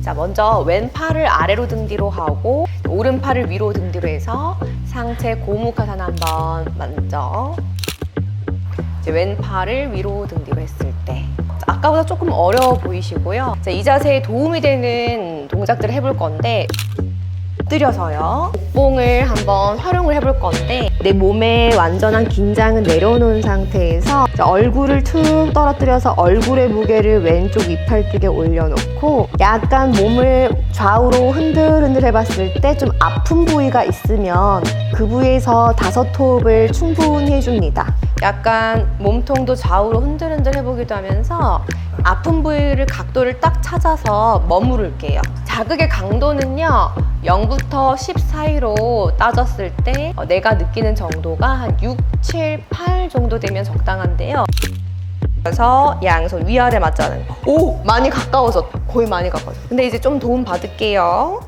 자, 먼저 왼팔을 아래로 등 뒤로 하고 오른팔을 위로 등 뒤로 해서 상체 고무카산 한번 만져. 이제 왼팔을 위로 등 뒤로 했을 때 자, 아까보다 조금 어려워 보이시고요. 자, 이 자세에 도움이 되는 동작들을 해볼 건데 엎드려서요. 목봉을 한번 활용을 해볼 건데 내 몸의 완전한 긴장은 내려놓은 상태에서 자, 얼굴을 툭 떨어뜨려서 얼굴의 무게를 왼쪽 이팔뚝에 올려놓고 약간 몸을 좌우로 흔들흔들 해봤을 때 좀 아픈 부위가 있으면 그 부위에서 다섯 호흡을 충분히 해줍니다. 약간 몸통도 좌우로 흔들흔들 해보기도 하면서 아픈 부위를 각도를 딱 찾아서 머무를게요. 자극의 강도는요, 0부터 10 사이로 따졌을 때 어, 내가 느끼는 정도가 한 6, 7, 8 정도 되면 적당한데요. 그래서 양손 위아래 맞자는 거. 오! 많이 가까워졌다. 거의 많이 가까워졌다. 근데 이제 좀 도움 받을게요.